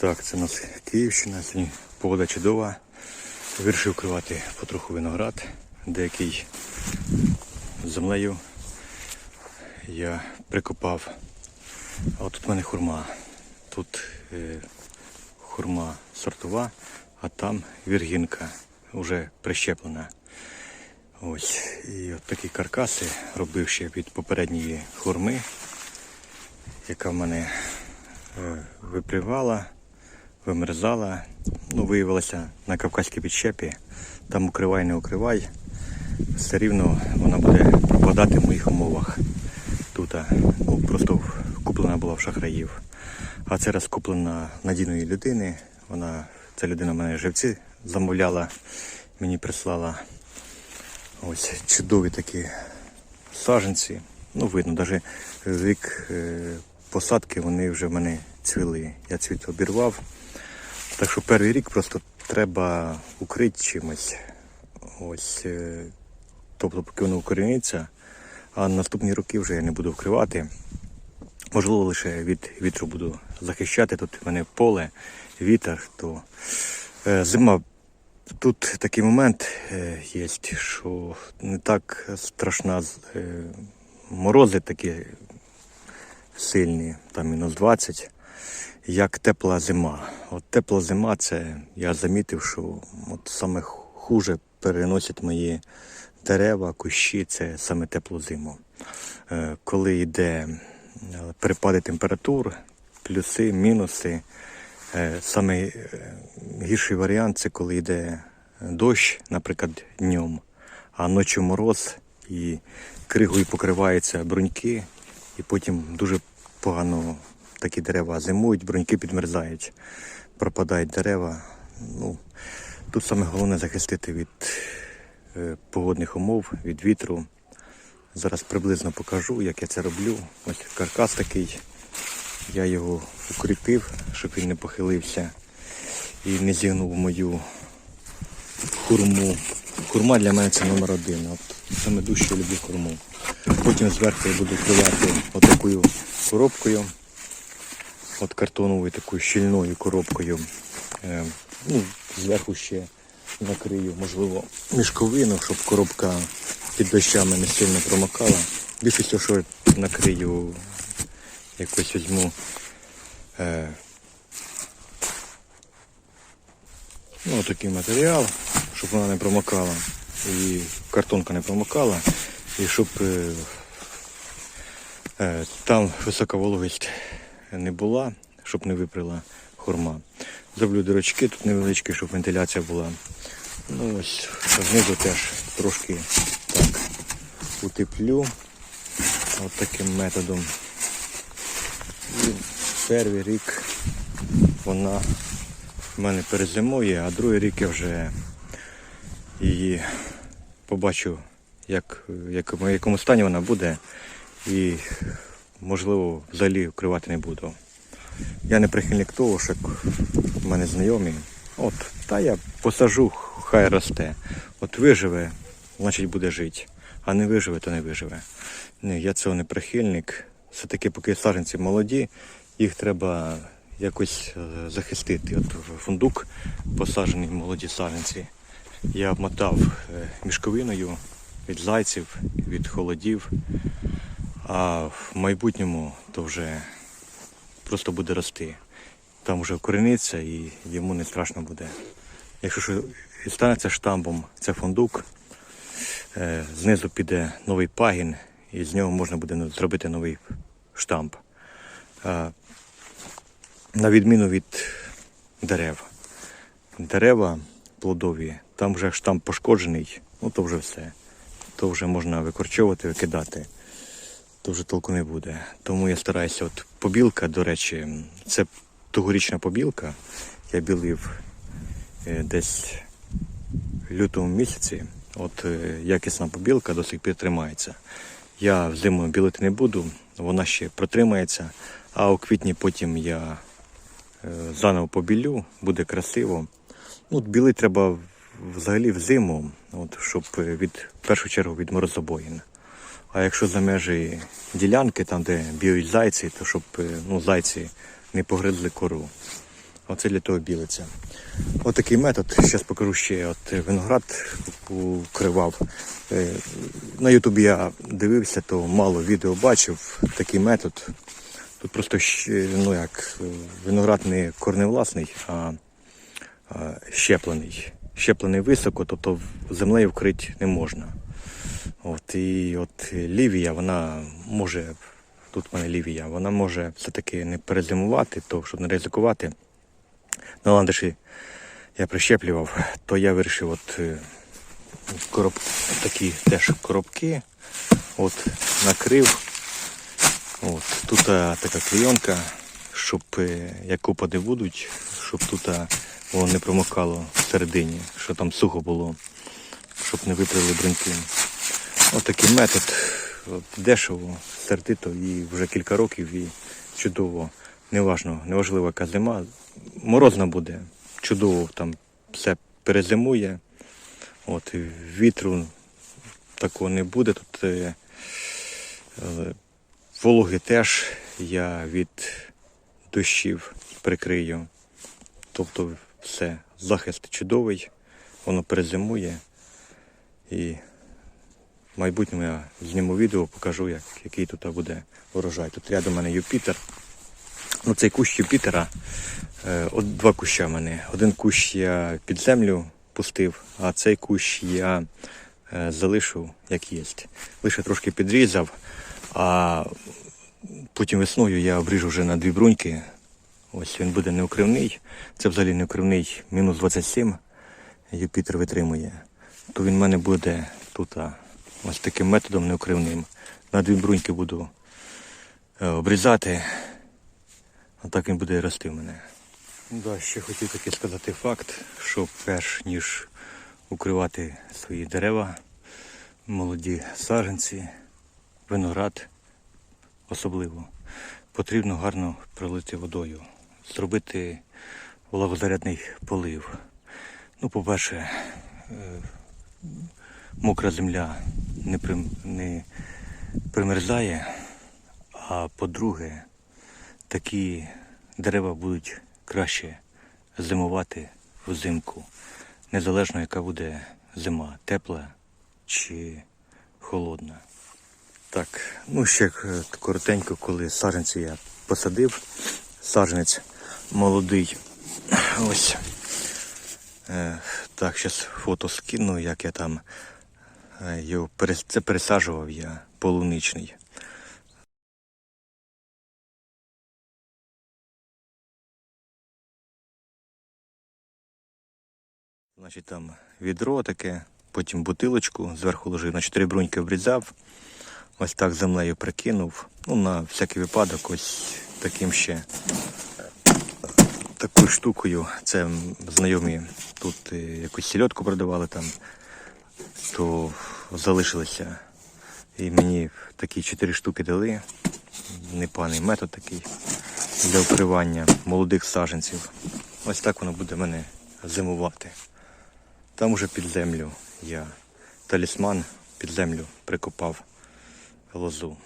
Так, це у нас Київщина, сьогодні погода чудова. Вирішив кривати потроху виноград, деякий землею. Я прикопав. А тут в мене хурма. Тут е, хурма сортова, а там віргінка вже прищеплена. Ось. І от такі каркаси робив ще від попередньої хурми, яка в мене е, випливала, вимерзала. Ну, виявилося на Кавказькій підщепі. Там укривай, не укривай. Все рівно вона буде пропадати в моїх умовах. Тут ну, просто куплена була в шахраїв. А це раз куплена надійної людини. Вона, ця людина мене живці замовляла, мені прислала ось чудові такі саженці. Ну, видно, навіть вік е, посадки вони вже в мене цвіли. Я цвіт обірвав. Так що перший рік просто треба укрити чимось. Ось, е, тобто, поки воно укоріниться, а наступні роки вже я не буду вкривати. Можливо, лише від вітру буду захищати. Тут в мене поле, вітер, то е, зима. Тут такий момент е, є, що не так страшна морози такі сильні, там мінус 20, як тепла зима. От тепла зима, це я замітив, що от саме хуже переносять мої дерева, кущі, це саме теплу зиму. Е, Коли йде е, перепади температур, плюси, мінуси. Е, Саме гірший варіант це коли йде дощ, наприклад, днем, а ночі мороз і кригою покриваються бруньки, і потім дуже погано такі дерева зимують, бруньки підмерзають, пропадають дерева. Ну, тут саме головне захистити від е, погодних умов, від вітру. Зараз приблизно покажу, як я це роблю. Ось каркас такий. Я його укріпив, щоб він не похилився і не зігнув мою хурму. Хурма для мене це номер один. От саме дужче люблю хурму. Потім зверху я буду вкривати отакою коробкою, от картоновою такою щільною коробкою. Е, ну, зверху ще накрию, можливо, мішковину, щоб коробка під дощами не сильно промокала. Більше всього, що накрию якось візьму. Е, ну, такий матеріал, щоб вона не промокала. І картонка не промокала. І щоб е, е, там висока вологість не була, щоб не виприла хурма. Зроблю дирочки тут невеличкі, щоб вентиляція була. Ну ось знизу теж трошки так утеплю. От таким методом. І перший рік вона в мене перезимує, а другий рік я вже її побачу, як, в якому стані вона буде. І, можливо, взагалі вкривати не буду. Я не прихильник того, що в мене знайомі. От, та я посажу, хай росте. От виживе, значить буде жити. А не виживе, то не виживе. Ні, я цього не прихильник. Все-таки, поки саджанці молоді, їх треба якось е, захистити. От фундук посаджений молоді саджанці. Я обмотав е, мішковиною від зайців, від холодів. А в майбутньому то вже просто буде рости. Там вже вкорениться і йому не страшно буде. Якщо що станеться штамбом, це фундук, е, знизу піде новий пагін, і з нього можна буде зробити новий штамп. Е, На відміну від дерев. Дерева плодові, там вже штамп пошкоджений, ну то вже все. То вже можна викорчовувати, викидати то вже толку не буде. Тому я стараюся, от побілка, до речі, це тогорічна побілка. Я білив е, десь в лютому місяці. От е, якісна побілка до сих пір тримається. Я взиму білити не буду, вона ще протримається, а у квітні потім я е, заново побілю, буде красиво. Ну, от білити треба взагалі взиму, от, щоб від в першу чергу від морозобоїн. А якщо за межі ділянки, там де біють зайці, то щоб е, ну, зайці не погризли кору. Оце для того білиться. Отакий метод. Зараз покажу ще. От виноград укривав. Е, На Ютубі я дивився, то мало відео бачив. Такий метод. Тут просто ну як, е, виноград не корневласний, а щеплений. Щеплений високо, тобто землею вкрити не можна. От, і от лівія, вона може, тут в мене лівія, вона може все-таки не перезимувати, то щоб не ризикувати. На ландиші я прищеплював, то я вирішив от е, короб, такі теж коробки, от накрив. От, тут така клейонка, щоб е, як опади будуть, щоб тут воно не промокало всередині, що там сухо було, щоб не випряли бруньки. Ось такий метод. От, дешево, сердито і вже кілька років і чудово. Неважно, неважливо, яка зима. Морозна буде, чудово там все перезимує. От, вітру такого не буде. Тут е, е, вологи теж я від дощів прикрию. Тобто все, захист чудовий, воно перезимує. І майбутньому я зніму відео, покажу, як, який тут буде урожай. Тут рядом у мене Юпітер. Ну, цей кущ Юпітера, е, от два куща в мене. Один кущ я під землю пустив, а цей кущ я е, залишив як є. Лише трошки підрізав, а потім весною я обріжу вже на дві бруньки. Ось він буде неукривний. Це взагалі неукривний мінус 27. Юпітер витримує. То він в мене буде тут ось таким методом неукривним. На дві бруньки буду е, обрізати. А так він буде рости в мене. Да, ще хотів таки сказати факт, що перш ніж укривати свої дерева, молоді саджанці, виноград особливо, потрібно гарно пролити водою, зробити влагозарядний полив. Ну, по-перше, е, мокра земля не, не примерзає, а по-друге, такі дерева будуть краще зимувати взимку, незалежно яка буде зима, тепла чи холодна. Так, ну ще коротенько, коли саджанці я посадив, саджанець молодий. Ось. Е, так, зараз фото скину, як я там його це пересаджував я полуничний. Значить, там відро таке, потім бутилочку зверху ложив, на чотири бруньки обрізав. Ось так землею прикинув. Ну, на всякий випадок, ось таким ще такою штукою. Це знайомі тут е, якусь сільотку продавали там, то залишилися. І мені такі чотири штуки дали. Непаний метод такий для укривання молодих саженців. Ось так воно буде мене зимувати. Там уже під землю я талісман під землю прикопав лозу.